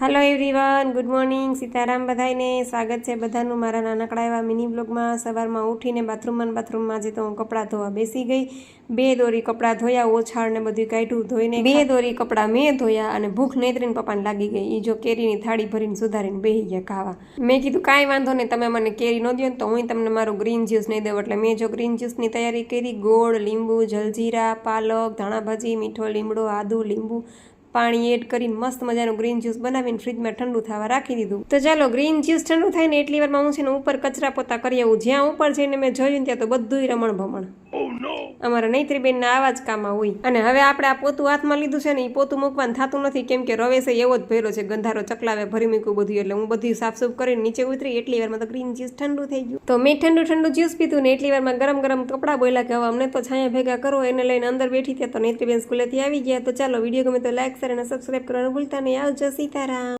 Hello everyone good morning Sitaram બધાઈને સ્વાગત છે બધાનું મારા નાનકડા એવા મિની બ્લોગમાં સવારમાં ઉઠીને બાથરૂમમાં બાથરૂમમાં જે તો હું કપડાં ધોવા બેસી ગઈ. બે દોરી કપડાં ધોયા ઓછાળ ને બધું કાઢ્યું ધોઈને બે દોરી કપડાં મેં ધોયા અને ભૂખ નેત્રીને પપ્પાને લાગી ગઈ. એ જો કેરીની થાળી ભરીને સુધારીને બેસી ગયા ખાવા. મેં કીધું કાંઈ વાંધો નહીં તમે મને કેરી ન દો ને તો હું તમને મારું ગ્રીન જ્યુસ નહીં દઉં એટલે મેં જો ગ્રીન જ્યુસની તૈયારી કરી. ગોળ લીંબુ જલજીરા પાલક ધાણાભાજી મીઠો લીમડો આદુ લીંબુ પાણી એડ કરીને મસ્ત મજાનું ગ્રીન જ્યુસ બનાવીને ફ્રીજમાં ઠંડુ થવા રાખી દીધું. તો ચાલો ગ્રીન જ્યુસ ઠંડુ થાય ને એટલી વારમાં હું છે ને ઉપર કચરા પોતા કરી આવું. જ્યાં ઉપર જઈને મેં જોયું ત્યાં તો બધુંય રમણ ભમણ. અમારા નૈત્રીબેનના આવા જ કામમાં હોય. અને હવે આપણે આ પોતું હાથમાં લીધું છે ને એ પોતું મૂકવાનું થતું નથી, કેમ કે રવેશે એવો જ ભર્યો છે, ગંધારો ચકલાવે, ભરી મૂક્યું બધું, એટલે હું બધું સાફસૂફ કરીને નીચે ઉતરી, એટલી વારમાં તો ગ્રીન જ્યુસ ઠંડુ થઈ ગયું. તો મેં ઠંડુ ઠંડુ જ્યુસ પીધું ને, એટલી વારમાં ગરમ ગરમ કપડાં બોલ્યા કે હવે અમને તો છાયા ભેગા કરો, એને લઈને અંદર બેઠી ત્યાં તો નૈત્રીબેન સ્કૂલેથી આવી ગયા. તો ચાલો વીડિયો ગમે તો લાઈક શેર અને સબસ્ક્રાઈબ કરવાનું ભૂલતા નહીં. આવજો સીતારામ.